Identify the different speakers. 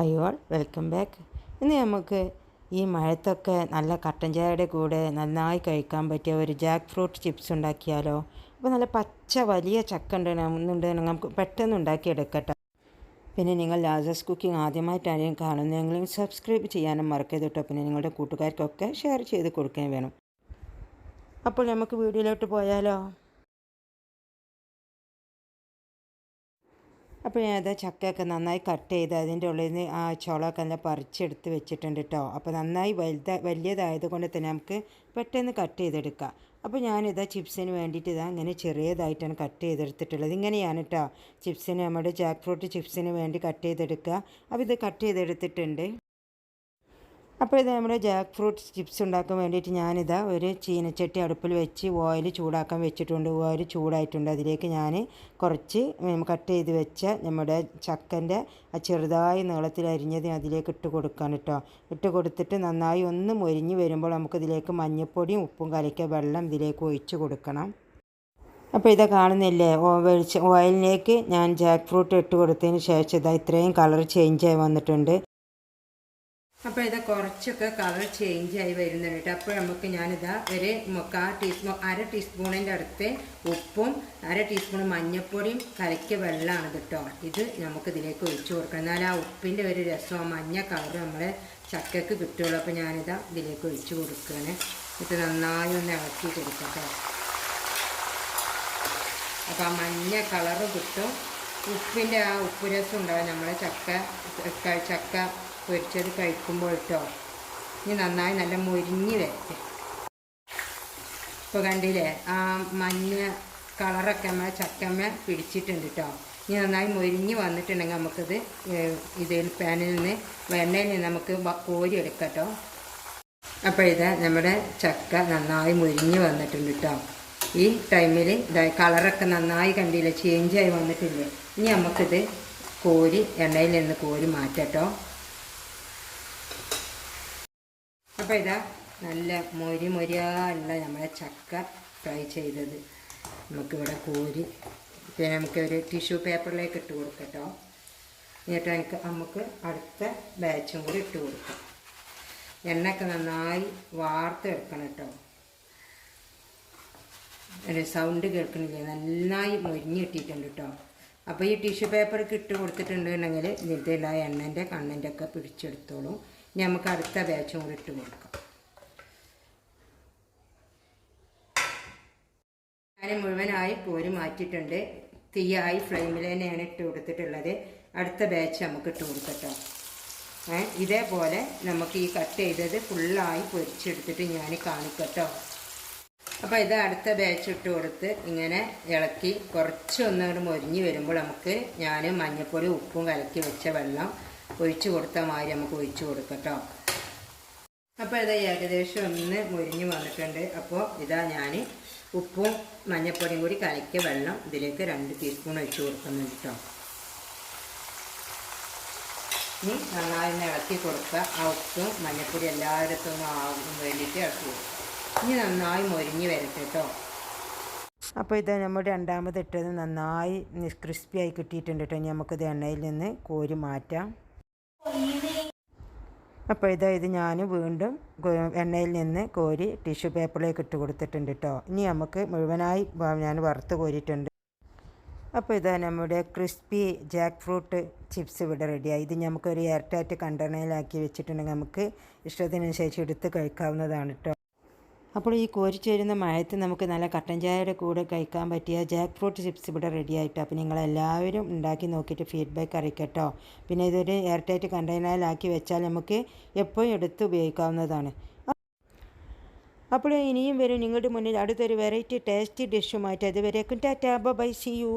Speaker 1: അയ്യോ welcome back. ഇന്ന് നമുക്ക് ഈ മഴത്തൊക്കെ നല്ല കട്ടൻ ചായയുടെ കൂടെ നന്നായി കഴിക്കാൻ പറ്റിയ ഒരു ജാക്ക് ഫ്രൂട്ട് ചിപ്സ് ഉണ്ടാക്കിയാലോ? അപ്പോൾ നല്ല പച്ച വലിയ ചക്ക ഉണ്ട് നമുക്ക് പെട്ടെന്ന് ഉണ്ടാക്കിയെടുക്കട്ടെ. പിന്നെ നിങ്ങൾ ലാസസ് കുക്കിംഗ് ആദ്യമായിട്ടാരെയും കാണുന്നതെങ്കിലും സബ്സ്ക്രൈബ് ചെയ്യാനും മറക്കരുത് കേട്ടോ. പിന്നെ നിങ്ങളുടെ കൂട്ടുകാർക്കൊക്കെ ഷെയർ ചെയ്ത് കൊടുക്കുകയും വേണം. അപ്പോൾ നമുക്ക് വീഡിയോയിലോട്ട് പോയാലോ? അപ്പോൾ ഞാനത് ചക്കയൊക്കെ നന്നായി കട്ട് ചെയ്ത് അതിന്റെ ഉള്ളിൽ നിന്ന് ആ ചോളമൊക്കെ നല്ല പറിച്ചെടുത്ത് വെച്ചിട്ടുണ്ട് കേട്ടോ അപ്പോൾ നന്നായി വലുത വലിയതായത് കൊണ്ട് തന്നെ നമുക്ക് പെട്ടെന്ന് കട്ട് ചെയ്തെടുക്കാം. അപ്പോൾ ഞാനിതാ ചിപ്സിന് വേണ്ടിയിട്ട് ഇതാ ഇങ്ങനെ ചെറിയതായിട്ടാണ് കട്ട് ചെയ്തെടുത്തിട്ടുള്ളത്. ഇങ്ങനെയാണ് കേട്ടോ ചിപ്സിന് നമ്മുടെ ജാക്ക് ഫ്രൂട്ട് ചിപ്സിന് വേണ്ടി കട്ട് ചെയ്തെടുക്കുക. അപ്പോൾ ഇത് കട്ട് ചെയ്തെടുത്തിട്ടുണ്ട്. അപ്പോൾ ഇത് നമ്മുടെ ജാക്ക് ഫ്രൂട്ട് ചിപ്സ് ഉണ്ടാക്കാൻ വേണ്ടിയിട്ട് ഞാനിതാ ഒരു ചീനച്ചട്ടി അടുപ്പിൽ വെച്ച് ഓയിൽ ചൂടാക്കാൻ വെച്ചിട്ടുണ്ട്. ഓയിൽ ചൂടായിട്ടുണ്ട്. അതിലേക്ക് ഞാൻ കുറച്ച് കട്ട് ചെയ്ത് വെച്ച നമ്മുടെ ചക്കന്റെ ആ ചെറുതായി നീളത്തിൽ അരിഞ്ഞത് അതിലേക്ക് ഇട്ട് കൊടുക്കാൻ കേട്ടോ ഇട്ട് കൊടുത്തിട്ട് നന്നായി ഒന്ന് മൊരിഞ്ഞ് വരുമ്പോൾ നമുക്കിതിലേക്ക് മഞ്ഞൾപ്പൊടിയും ഉപ്പും കലക്കിയ വെള്ളം ഇതിലേക്ക് ഒഴിച്ച് കൊടുക്കണം. അപ്പോൾ ഇതാ കാണുന്നില്ലേ? വെളിച്ച ഓയിലിലേക്ക് ഞാൻ ജാക്ക് ഫ്രൂട്ട് ഇട്ട് കൊടുത്തതിന് ശേഷം ഇതാ ഇത്രയും കളർ ചേഞ്ച് ആയി വന്നിട്ടുണ്ട്. അപ്പോൾ ഇത് കുറച്ചൊക്കെ കളർ ചേഞ്ച് ആയി വരുന്നുണ്ട് കേട്ടോ. അപ്പോൾ നമുക്ക് ഞാനിതാ ഒരു മുക്കാൽ ടീസ്പൂൺ അര ടീസ്പൂണിന്റെ അടുത്ത് ഉപ്പും അര ടീസ്പൂൺ മഞ്ഞൾപ്പൊടിയും കലക്കിയ വെള്ളമാണ് കേട്ടോ ഇത് നമുക്ക് ഇതിലേക്ക് ഒഴിച്ചു കൊടുക്കണം. എന്നാൽ ആ ഉപ്പിന്റെ ഒരു രസം മഞ്ഞ കളർ നമ്മളെ ചക്കയ്ക്ക് കിട്ടുള്ളൂ. അപ്പോൾ ഞാനിതാ ഇതിലേക്ക് ഒഴിച്ചു കൊടുക്കുകയാണ്. ഇത് നന്നായി ഒന്ന് ഇളക്കി കൊടുക്കട്ടോ. അപ്പോൾ ആ മഞ്ഞ കളറ് കിട്ടും. ഉപ്പിന്റെ ആ ഉപ്പ് രസം ഉണ്ടാവും. നമ്മളെ ചക്ക ചക്ക പൊരിച്ചത് കഴിക്കുമ്പോൾ കേട്ടോ ഇനി നന്നായി നല്ല മുരിഞ്ഞ് വരട്ടെ. ഇപ്പോൾ കണ്ടില്ലേ ആ മഞ്ഞ കളറൊക്കെ നമ്മളെ ചക്കമ്മ പിടിച്ചിട്ടുണ്ട് കേട്ടോ ഇനി നന്നായി മൊരിഞ്ഞ് വന്നിട്ടുണ്ടെങ്കിൽ നമുക്കിത് ഇതിൽ പാനിൽ നിന്ന് വെണ്ണയിൽ നിന്ന് നമുക്ക് കോരി എടുക്കാം കേട്ടോ അപ്പോൾ ഇത് നമ്മുടെ ചക്ക നന്നായി മുരിഞ്ഞ് വന്നിട്ടുണ്ട് കേട്ടോ ഈ ടൈമിൽ ഇതായി കളറൊക്കെ നന്നായി കണ്ടില്ല ചേഞ്ചായി വന്നിട്ടില്ലേ. ഇനി നമുക്കിത് കോരി എണ്ണയിൽ നിന്ന് കോരി മാറ്റട്ടോ അപ്പോൾ ഇതാ നല്ല മൊരി മൊരിയുള്ള നമ്മളെ ചക്ക ഫ്രൈ ചെയ്തത്. നമുക്കിവിടെ കോരി പിന്നെ നമുക്ക് ഒരു ടിഷ്യൂ പേപ്പറിലേക്ക് ഇട്ട് കൊടുക്കട്ടോ. എന്നിട്ട് എനിക്ക് നമുക്ക് അടുത്ത ബാച്ചും കൂടി ഇട്ട് കൊടുക്കാം. എണ്ണയൊക്കെ നന്നായി വാർത്തെടുക്കണം കേട്ടോ. ഒരു സൗണ്ട് കേൾക്കണില്ല? നന്നായി മൊരിഞ്ഞ് കിട്ടിയിട്ടുണ്ട് കേട്ടോ. അപ്പോൾ ഈ ടിഷ്യൂ പേപ്പർക്ക് ഇട്ട് കൊടുത്തിട്ടുണ്ടെങ്കിൽ ഇതിലുള്ള എണ്ണന്റെ കണ്ണിന്റെ ഒക്കെ പിടിച്ചെടുത്തോളും. ഇനി നമുക്ക് അടുത്ത ബാച്ചും കൂടി ഇട്ട് കൊടുക്കാം. ഞാൻ മുഴുവനായി പോര് മാറ്റിയിട്ടുണ്ട്. തീയായി ഫ്ലെയിമിൽ തന്നെയാണ് ഇട്ട് കൊടുത്തിട്ടുള്ളത്. അടുത്ത ബാച്ച് നമുക്ക് ഇട്ട് കൊടുക്കട്ടോ. ഇതേപോലെ നമുക്ക് ഈ കട്ട് ചെയ്തത് ഫുള്ളായി പൊരിച്ചെടുത്തിട്ട് ഞാൻ കാണിക്കട്ടോ. അപ്പോൾ ഇത് അടുത്ത ബാച്ച് ഇട്ട് കൊടുത്ത് ഇങ്ങനെ ഇളക്കി കുറച്ചൊന്നുകൂടെ മൊരിഞ്ഞ് വരുമ്പോൾ നമുക്ക് ഞാൻ മഞ്ഞൾപ്പൊടി ഉപ്പും കലക്കി വെച്ച വെള്ളം ഒഴിച്ചു കൊടുത്ത മാതിരി നമുക്ക് ഒഴിച്ചു കൊടുക്കട്ടോ അപ്പോൾ ഇത് ഏകദേശം ഒന്ന് മുരിഞ്ഞ് വന്നിട്ടുണ്ട്. അപ്പോൾ ഇതാ ഞാൻ ഉപ്പും മഞ്ഞപ്പൊടിയും കൂടി കലക്കിയ വെള്ളം ഇതിലേക്ക് രണ്ട് ടീസ്പൂൺ ഒഴിച്ചു കൊടുക്കുന്നുണ്ട് കേട്ടോ. ഇനി നന്നായി ഇളക്കി കൊടുക്കുക ആ ഉപ്പും മഞ്ഞപ്പൊടി എല്ലായിടത്തും ആകും വേണ്ടിയിട്ട് ഇളക്കി കൊടുക്കുക ഇനി നന്നായി മൊരിഞ്ഞ് വരട്ടെ കേട്ടോ. അപ്പോൾ ഇത് നമ്മൾ രണ്ടാമത് ഇട്ടത് നന്നായി ക്രിസ്പി ആയി കിട്ടിയിട്ടുണ്ട് കേട്ടോ. ഇനി നമുക്കിത് എണ്ണയിൽ നിന്ന് കോരി മാറ്റാം. അപ്പോൾ ഇതാ ഇത് ഞാൻ വീണ്ടും എണ്ണയിൽ നിന്ന് കോരി ടിഷ്യൂ പേപ്പറിലേക്ക് ഇട്ട് കൊടുത്തിട്ടുണ്ട് കേട്ടോ ഇനി നമുക്ക് മുഴുവനായി ഞാൻ വറുത്ത് കോരിയിട്ടുണ്ട്. അപ്പോൾ ഇതാ നമ്മുടെ ക്രിസ്പി ജാക്ക് ഫ്രൂട്ട് ചിപ്സ് ഇവിടെ റെഡിയായി ഇത് നമുക്കൊരു എയർടൈറ്റ് കണ്ടെയ്നറിലാക്കി വെച്ചിട്ടുണ്ടെങ്കിൽ നമുക്ക് ഇഷ്ടത്തിനനുസരിച്ച് എടുത്ത് കഴിക്കാവുന്നതാണ് കേട്ടോ അപ്പോൾ ഈ കോരിച്ചേരുന്ന മഴയത്ത് നമുക്ക് നല്ല കട്ടൻ ചായയുടെ കൂടെ കഴിക്കാൻ പറ്റിയ ജാക്ക് ഫ്രൂട്ട് ചിപ്സ് ഇവിടെ റെഡി ആയിട്ടോ. അപ്പോൾ നിങ്ങളെല്ലാവരും ഉണ്ടാക്കി നോക്കിയിട്ട് ഫീഡ്ബാക്ക് അറിയിക്കട്ടോ പിന്നെ ഇതൊരു എയർ ടൈറ്റ് കണ്ടെയ്നറിലാക്കി വെച്ചാൽ നമുക്ക് എപ്പോഴും എടുത്ത് ഉപയോഗിക്കാവുന്നതാണ്. അപ്പോൾ ഇനിയും വരും. നിങ്ങളുടെ മുന്നിൽ അടുത്തൊരു വെറൈറ്റി ടേസ്റ്റി ഡിഷുമായിട്ട് അതുവരേക്കും ടാറ്റാ. By C U